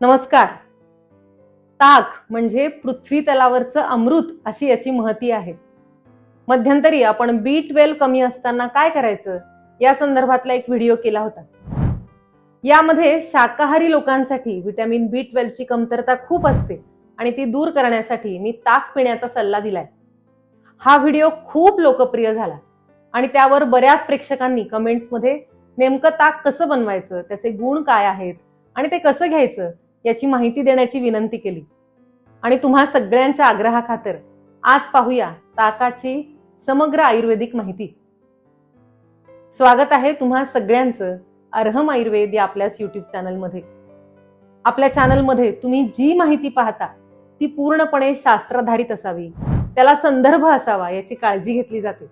नमस्कार. ताक म्हणजे पृथ्वी तलावरचं अमृत अशी याची महती आहे. मध्यंतरी आपण बी ट्वेल्व कमी असताना काय करायचं? या संदर्भातला एक व्हिडिओ केला होता. यामध्ये शाकाहारी लोकांसाठी व्हिटॅमिन बी ट्वेल्वची कमतरता खूप असते आणि ती दूर करण्यासाठी मी ताक पिण्याचा सल्ला दिलाय. हा व्हिडिओ खूप लोकप्रिय झाला आणि त्यावर बऱ्याच प्रेक्षकांनी कमेंट्समध्ये नेमकं ताक कसं बनवायचं? त्याचे गुण काय आहेत? आणि ते कसं घ्यायचं? याची माहिती देण्याची विनंती केली. आणि तुम्हा सगळ्यांच्या आग्रहाखातर आज पाहूया ताकाची समग्र आयुर्वेदिक माहिती. स्वागत आहे तुम्हा सगळ्यांचं अर्हम आयुर्वेद या आपल्याच युट्यूब चॅनलमध्ये. आपल्या चॅनलमध्ये तुम्ही जी माहिती पाहता ती पूर्णपणे शास्त्राधारित असावी. त्याला संदर्भ असावा याची काळजी घेतली जाते.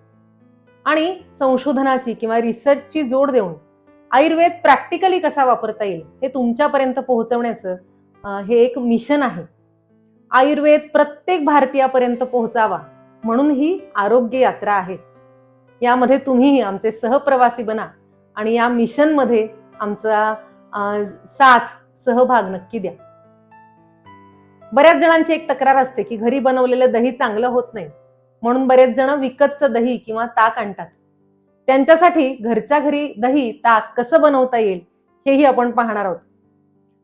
आणि संशोधनाची किंवा रिसर्चची जोड देऊन आयुर्वेद प्रॅक्टिकली कसा वापरता येईल हे तुमच्यापर्यंत पोहोचवण्याचं हे एक मिशन आहे. आयुर्वेद प्रत्येक भारतीयापर्यंत पोहोचावा म्हणून ही आरोग्य यात्रा आहे. यामध्ये तुम्हीही आमचे सहप्रवासी बना आणि या मिशनमध्ये आमचा साथ सहभाग नक्की द्या. बऱ्याच जणांची एक तक्रार असते की घरी बनवलेलं दही चांगलं होत नाही. म्हणून बरेच जण विकतचं दही किंवा ताक आणतात. त्यांच्यासाठी घरच्या घरी दही ताक कसं बनवता येईल हेही आपण पाहणार आहोत.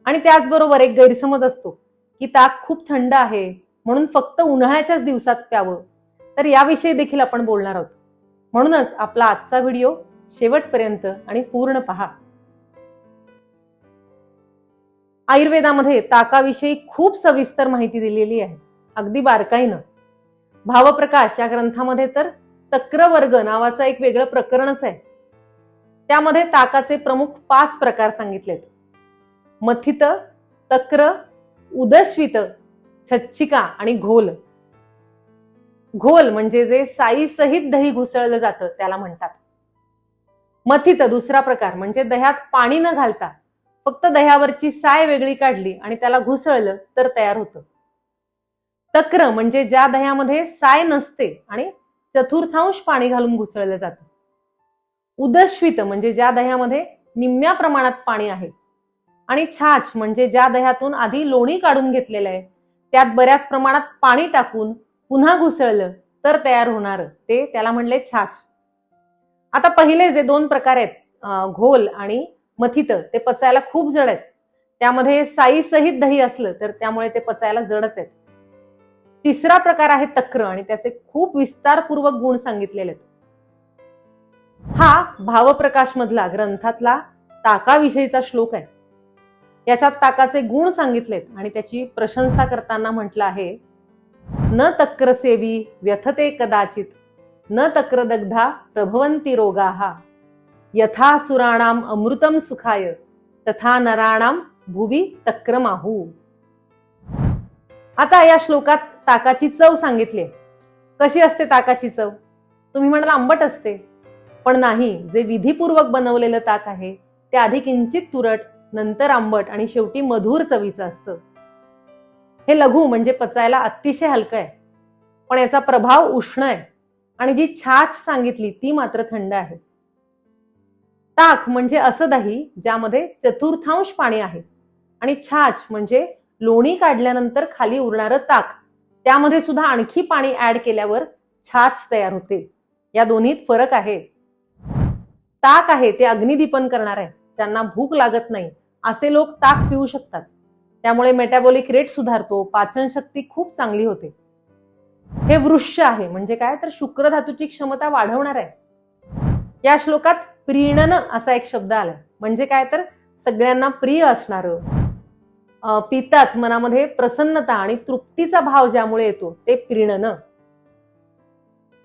आणि त्याचबरोबर एक गैरसमज असतो की ताक खूप थंड आहे म्हणून फक्त उन्हाळ्याच्याच दिवसात प्यावं. तर याविषयी देखील आपण बोलणार आहोत. म्हणूनच आपला आजचा व्हिडिओ शेवटपर्यंत आणि पूर्ण पहा. आयुर्वेदामध्ये ताकाविषयी खूप सविस्तर माहिती दिलेली आहे. अगदी बारकाईनं. भावप्रकाश या ग्रंथामध्ये तर तक्रवर्ग नावाचं एक वेगळं प्रकरणच आहे. त्यामध्ये ताकाचे प्रमुख पाच प्रकार सांगितलेत. मथित तक्र उदश्वित छच्छिका आणि घोल. घोल म्हणजे जे साई सहित दही घुसळलं जातं त्याला म्हणतात. मथित दुसरा प्रकार म्हणजे दह्यात पाणी न घालता फक्त दह्यावरची साय वेगळी काढली आणि त्याला घुसळलं तर तयार होतं. तक्र म्हणजे ज्या दह्यामध्ये साय नसते आणि चतुर्थांश पाणी घालून घुसळलं जातं. उदश्वित म्हणजे ज्या दह्यामध्ये निम्म्या प्रमाणात पाणी आहे आणि छाछ म्हणजे ज्या दह्यातून आधी लोणी काढून घेतलेलं आहे त्यात बऱ्याच प्रमाणात पाणी टाकून पुन्हा घुसळलं तर तयार होणार ते त्याला म्हणले छाछ. आता पहिले जे दोन प्रकार आहेत घोल आणि मथित ते पचायला खूप जड आहेत. त्यामध्ये साईसहित दही असलं तर त्यामुळे ते पचायला जडच आहेत. तिसरा प्रकार आहे तक्र आणि त्याचे खूप विस्तारपूर्वक गुण सांगितलेले आहेत हा भावप्रकाश मधला ग्रंथातला ताकाविषयीचा श्लोक आहे. याच्यात ताकाचे गुण सांगितलेत आणि त्याची प्रशंसा करताना म्हटलं आहे न तक्र सेवी व्यथते कदाचित न तक्र दग्धा प्रभवंती रोगाहा यथा सुराणाम अमृतम सुखाय तथा नराणाम भुवी तक्रमाहू आता या श्लोकात ताकाची चव सांगितली. कशी असते ताकाची चव? तुम्ही म्हणाल आंबट असते. पण नाही जे विधीपूर्वक बनवलेलं ताक आहे ते आधी किंचित तुरट नंतर आंबट आणि शेवटी मधुर चवीचं असतं. हे लघु म्हणजे पचायला अतिशय हलकं आहे. पण याचा प्रभाव उष्ण आहे आणि जी छाछ सांगितली ती मात्र थंड आहे. ताक म्हणजे असं दही ज्यामध्ये चतुर्थांश पाणी आहे आणि छाछ म्हणजे लोणी काढल्यानंतर खाली उरणारं ताक. त्यामध्ये सुद्धा आणखी पाणी ऍड केल्यावर छाछ तयार होते. या दोन्हीत फरक आहे. ताक आहे ते अग्निदीपन करणार आहे. त्यांना भूक लागत नाही असे लोक ताक पिऊ शकतात. त्यामुळे मेटाबॉलिक रेट सुधारतो पाचन शक्ती खूप चांगली होते. हे वृक्ष आहे म्हणजे काय? तर शुक्रधातूची क्षमता वाढवणार आहे. या श्लोकात प्रीणन असा एक शब्द आला म्हणजे काय? तर सगळ्यांना प्रिय असणारं. पिताच मनामध्ये प्रसन्नता आणि तृप्तीचा भाव ज्यामुळे येतो ते पिरणं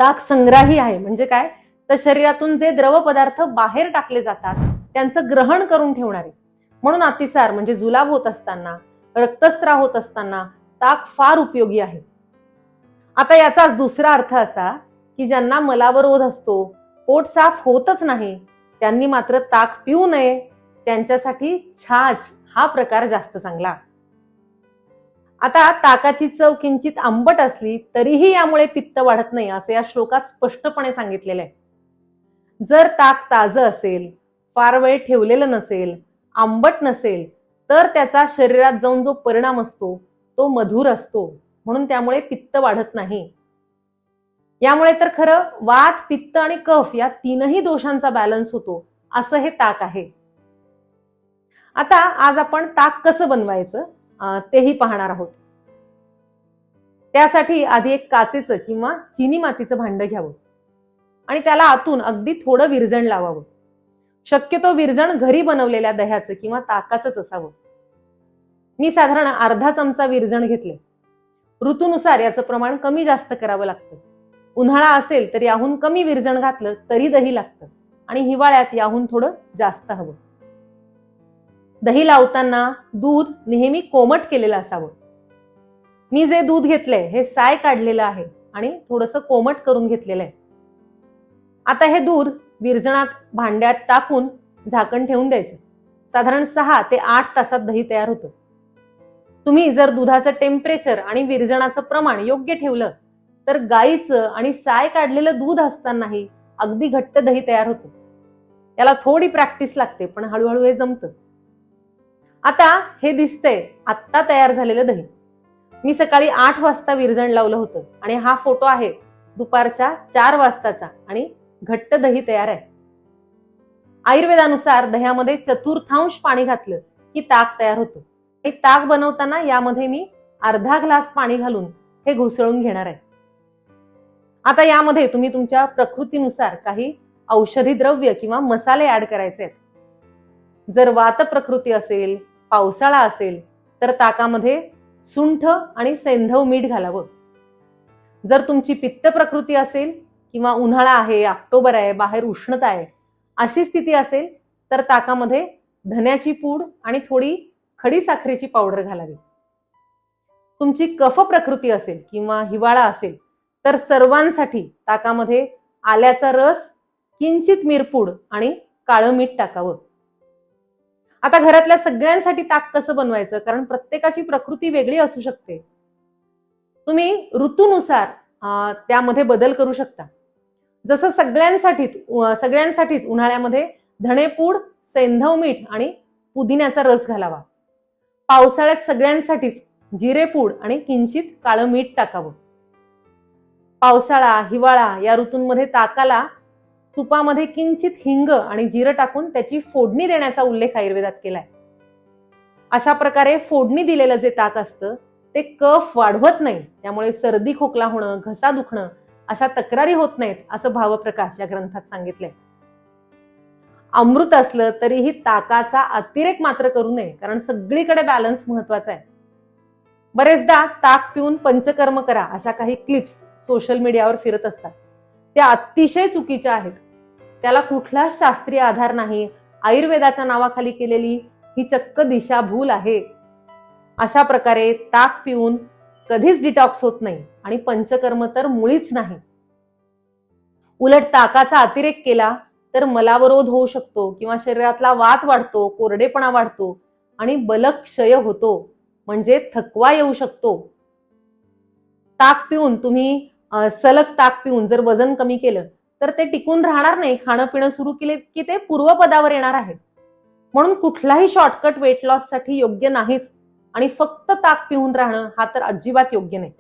ताक संग्राही आहे. म्हणजे काय? तर शरीरातून जे द्रव पदार्थ बाहेर टाकले जातात त्यांचं ग्रहण करून ठेवणारे. म्हणून अतिसार म्हणजे जुलाब होत असताना रक्तस्त्राव होत असताना ताक फार उपयोगी आहे. आता याचाच दुसरा अर्थ असा की ज्यांना मलावरोध असतो पोट साफ होतच नाही त्यांनी मात्र ताक पिऊ नये त्यांच्यासाठी छाछ हा प्रकार जास्त चांगला. आता ताकाची चव किंचित आंबट असली तरीही यामुळे पित्त वाढत नाही असे या श्लोकात स्पष्टपणे सांगितलेले आहे. जर ताक ताजं असेल फार वेळ ठेवलेलं नसेल आंबट नसेल तर त्याचा शरीरात जाऊन जो परिणाम असतो तो मधुर असतो. म्हणून त्यामुळे पित्त वाढत नाही. यामुळे तर खरं वात पित्त आणि कफ या तीनही दोषांचा बॅलन्स होतो असं हे ताक आहे. आता आज आपण ताक कसं बनवायचं तेही पाहणार आहोत. त्यासाठी आधी एक काचेचं किंवा चिनी मातीचं भांड घ्यावं आणि त्याला आतून अगदी थोडं विरजण लावावं. शक्यतो विरजण घरी बनवलेल्या दह्याचं किंवा ताकाचंच असावं. मी साधारण अर्धा चमचा विरजण घेतले. ऋतूनुसार याचं प्रमाण कमी जास्त करावं लागतं. उन्हाळा असेल तर याहून कमी विरजण घातलं तरी दही लागतं आणि हिवाळ्यात याहून थोडं जास्त हवं. दही लावताना दूध नेहमी कोमट केलेलं असावं. मी जे दूध घेतलंय हे साय काढलेलं आहे आणि थोडस कोमट करून घेतलेलं आहे. आता हे दूध विरजणात भांड्यात टाकून झाकण ठेवून द्यायचं. साधारण सहा ते आठ तासात दही तयार होतं. तुम्ही जर दुधाचं टेम्परेचर आणि विरजणाचं प्रमाण योग्य ठेवलं तर गाईचं आणि साय काढलेलं दूध असतानाही अगदी घट्ट दही तयार होतं. याला थोडी प्रॅक्टिस लागते पण हळूहळू हे जमतं. आता हे दिसतंय आत्ता तयार झालेलं दही. मी सकाळी आठ वाजता विरजण लावलं होतं आणि हा फोटो आहे दुपारच्या चार वाजताचा आणि घट्ट दही तयार आहे. आयुर्वेदानुसार दह्यामध्ये चतुर्थांश पाणी घातलं की ताक तयार होतं. आणि ताक बनवताना यामध्ये मी अर्धा ग्लास पाणी घालून हे घुसळून घेणार आहे. आता यामध्ये तुम्ही तुमच्या प्रकृतीनुसार काही औषधी द्रव्य किंवा मसाले ऍड करायचे आहेत. जर वात प्रकृती असेल पावसाळा असेल तर ताकामध्ये सुंठ आणि सेंधव मीठ घालावं. जर तुमची पित्त प्रकृती असेल किंवा उन्हाळा आहे ऑक्टोबर आहे बाहेर उष्णता आहे अशी स्थिती असेल तर ताकामध्ये धन्याची पूड आणि थोडी खडी साखरेची पावडर घालावी. तुमची कफ प्रकृती असेल किंवा हिवाळा असेल तर सर्वांसाठी ताकामध्ये आल्याचा रस किंचित मिरपूड आणि काळं मीठ टाकावं. आता घरातल्या सगळ्यांसाठी ताक कसं बनवायचं? कारण प्रत्येकाची प्रकृती वेगळी असू शकते. तुम्ही ऋतूनुसार त्यामध्ये बदल करू शकता. जसं सगळ्यांसाठीच सगळ्यांसाठीच उन्हाळ्यामध्ये धणेपूड सेंधव मीठ आणि पुदिन्याचा रस घालावा. पावसाळ्यात सगळ्यांसाठीच जिरेपूड आणि किंचित काळं मीठ टाकावं. पावसाळा हिवाळा या ऋतूंमध्ये ताकाला तुपामध्ये किंचित हिंग आणि जिरं टाकून त्याची फोडणी देण्याचा उल्लेख आयुर्वेदात केलाय. अशा प्रकारे फोडणी दिलेलं जे ताक असतं ते कफ वाढवत नाही. त्यामुळे सर्दी खोकला होणं घसा दुखणं अशा तक्रारी होत नाहीत असं भावप्रकाश या ग्रंथात सांगितलंय. अमृत असलं तरीही ताकाचा अतिरेक मात्र करू नये कारण सगळीकडे बॅलन्स महत्त्वाचा आहे. बरेचदा ताक पिऊन पंचकर्म करा अशा काही क्लिप्स सोशल मीडियावर फिरत असतात. त्या अतिशय चुकीच्या आहेत. त्याला कुठलाच शास्त्रीय आधार नाही. आयुर्वेदाच्या नावाखाली केलेली ही चक्क दिशाभूल आहे. अशा प्रकारे ताक पिऊन कधीच डिटॉक्स होत नाही आणि पंचकर्म तर मुळीच नाही. उलट ताकाचा अतिरेक केला तर मलावरोध होऊ शकतो किंवा शरीरातला वात वाढतो कोरडेपणा वाढतो आणि बलक्षय होतो म्हणजे थकवा येऊ शकतो. ताक पिऊन तुम्ही सलग ताक पिऊन जर वजन कमी केलं तर ते टिकून राहणार नाही. खाणं पिणं सुरू केले की ते पूर्वपदावर येणार आहे म्हणून कुठलाही शॉर्टकट वेट लॉससाठी योग्य नाहीच. आणि फक्त ताक पिऊन राहणं हा तर अजिबात योग्य नाही.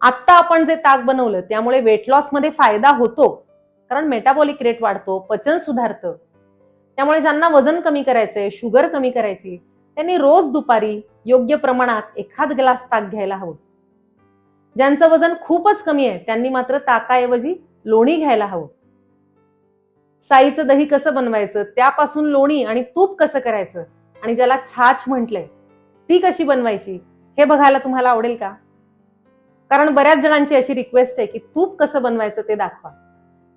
आत्ता आपण जे ताक बनवलं त्यामुळे वेट लॉसमध्ये फायदा होतो. कारण मेटाबॉलिक रेट वाढतो पचन सुधारतं. त्यामुळे ज्यांना वजन कमी करायचंय शुगर कमी करायची त्यांनी रोज दुपारी योग्य प्रमाणात एखाद ग्लास ताक घ्यायला हवं. ज्यांचं वजन खूपच कमी आहे त्यांनी मात्र ताकाऐवजी लोणी घ्यायला हवं. साईचं दही कसं बनवायचं? त्यापासून लोणी आणि तूप कसं करायचं? आणि ज्याला छाछ म्हटलंय ती कशी बनवायची? हे बघायला तुम्हाला आवडेल का? कारण बऱ्याच जणांची अशी रिक्वेस्ट आहे की तूप कसं बनवायचं ते दाखवा.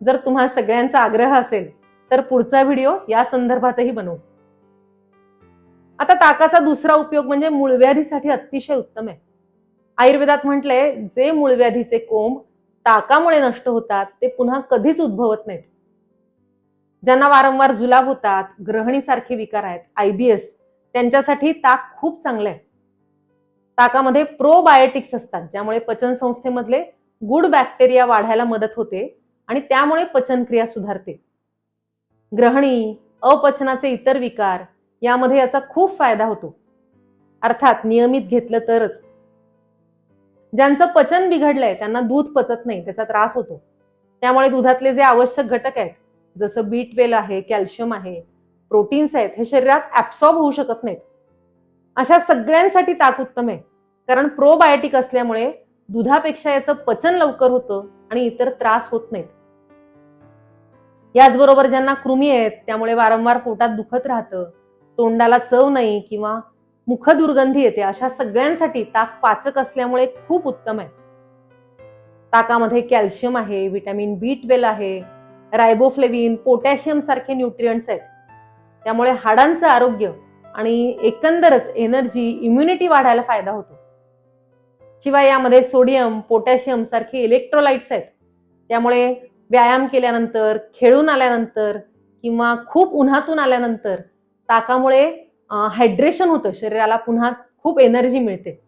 जर तुम्हा सगळ्यांचा आग्रह असेल तर पुढचा व्हिडिओ या संदर्भातही बनवू. आता ताकाचा दुसरा उपयोग म्हणजे मूळव्याधीसाठी अतिशय उत्तम आहे. आयुर्वेदात म्हटलंय जे मूळव्याधीचे कोंब ताकामुळे नष्ट होतात ते पुन्हा कधीच उद्भवत नाहीत. ज्यांना वारंवार जुलाब होतात ग्रहणीसारखे विकार आहेत आयबीएस त्यांच्यासाठी ताक खूप चांगलं आहे ताकामध्ये प्रोबायोटिक्स असतात ज्यामुळे पचन संस्थेमधले गुड बॅक्टेरिया वाढायला मदत होते आणि त्यामुळे पचनक्रिया सुधारते. ग्रहणी अपचनाचे इतर विकार यामध्ये याचा खूप फायदा होतो. अर्थात नियमित घेतलं तरच ज्यांचं पचन बिघडलंय त्यांना दूध पचत नाही त्याचा त्रास होतो. त्यामुळे दुधातले जे आवश्यक घटक आहेत जसं बीट वेल आहे कॅल्शियम आहे प्रोटीन्स आहेत हे शरीरात ऍब्सॉर्ब होऊ शकत नाहीत. अशा सगळ्यांसाठी ताक उत्तम आहे. कारण प्रोबायोटिक असल्यामुळे दुधापेक्षा याचं पचन लवकर होतं आणि इतर त्रास होत नाहीत. याचबरोबर ज्यांना कृमी आहेत त्यामुळे वारंवार पोटात दुखत राहतं तोंडाला चव नाही किंवा मुख दुर्गंधी येते. अशा सगळ्यांसाठी ताक पाचक असल्यामुळे खूप उत्तम आहे. ताकामध्ये कॅल्शियम आहे व्हिटॅमिन बी ट्वेल्व आहे रायबोफ्लेविन पोटॅशियम सारखे न्यूट्रियंट्स आहेत. त्यामुळे हाडांचं आरोग्य आणि एकंदरच एनर्जी इम्युनिटी वाढायला फायदा होतो. शिवाय यामध्ये सोडियम पोटॅशियम सारखे इलेक्ट्रोलाइट्स आहेत. त्यामुळे व्यायाम केल्यानंतर खेळून आल्यानंतर किंवा खूप उन्हातून आल्यानंतर ताकामुळे हायड्रेशन होतं. शरीराला पुन्हा खूप एनर्जी मिळते.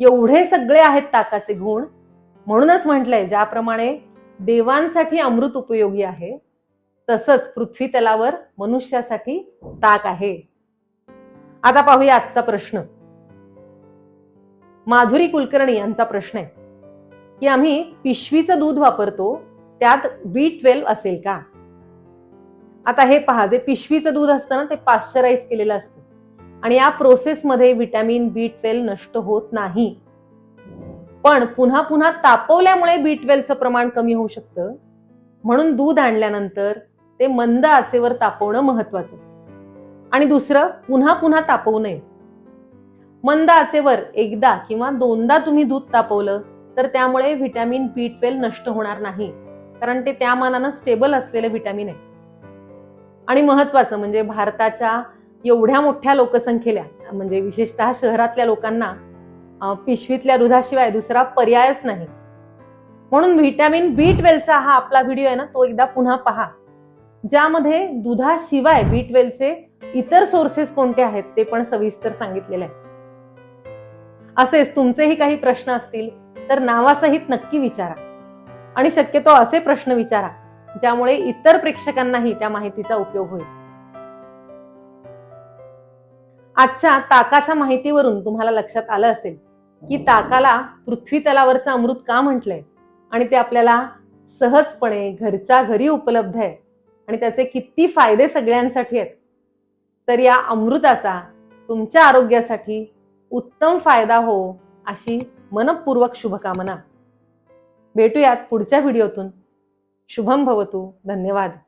एवढे सगळे आहेत ताकाचे गुण. म्हणूनच म्हटलंय ज्याप्रमाणे देवांसाठी अमृत उपयोगी आहे तसंच पृथ्वी तलावर मनुष्यासाठी ताक आहे. आता पाहूया आजचा प्रश्न. माधुरी कुलकर्णी यांचा प्रश्न आहे की आम्ही पिशवीचं दूध वापरतो त्यात बी ट्वेल्व असेल का? आता हे पहा जे पिशवीचं दूध असतं ना ते पाश्चराईज केलेलं असतं. आणि या प्रोसेसमध्ये व्हिटॅमिन बी ट्वेल्व नष्ट होत नाही. पण पुन्हा पुन्हा तापवल्यामुळे बी ट्वेल्वचं प्रमाण कमी होऊ शकतं. म्हणून दूध आणल्यानंतर ते मंद आचेवर तापवणं महत्वाचं आणि दुसरं पुन्हा पुन्हा तापवू नये. मंद आचेवर एकदा किंवा दोनदा तुम्ही दूध तापवलं तर त्यामुळे व्हिटॅमिन बी ट्वेल्व नष्ट होणार नाही. कारण ते त्या मानानं स्टेबल असलेलं व्हिटॅमिन आहे. आणि महत्वाचं म्हणजे भारताच्या एवढ्या मोठ्या लोकसंख्येला म्हणजे विशेषतः शहरातल्या लोकांना पिशवीतल्या दुधाशिवाय दुसरा पर्यायच नाही. म्हणून व्हिटॅमिन बी ट्वेल्वचा हा आपला व्हिडिओ आहे ना तो एकदा पुन्हा पहा. ज्यामध्ये दुधाशिवाय बी ट्वेल्वचे इतर सोर्सेस कोणते आहेत ते पण सविस्तर सांगितलेले आहे. असेच तुमचेही काही प्रश्न असतील तर नावासहित नक्की विचारा. आणि शक्यतो असे प्रश्न विचारा. ज्यामुळे इतर प्रेक्षकांनाही त्या माहितीचा उपयोग होईल. आजच्या ताकाच्या माहितीवरून तुम्हाला लक्षात आलं असेल की ताकाला पृथ्वी तलावरचं अमृत का म्हटलंय? आणि ते आपल्याला सहजपणे घरच्या घरी उपलब्ध आहे. आणि त्याचे किती फायदे सगळ्यांसाठी आहेत. तर या अमृताचा तुमच्या आरोग्यासाठी उत्तम फायदा हो अशी मनपूर्वक शुभकामना. भेटूयात पुढच्या व्हिडिओतून. शुभम भवतु धन्यवाद।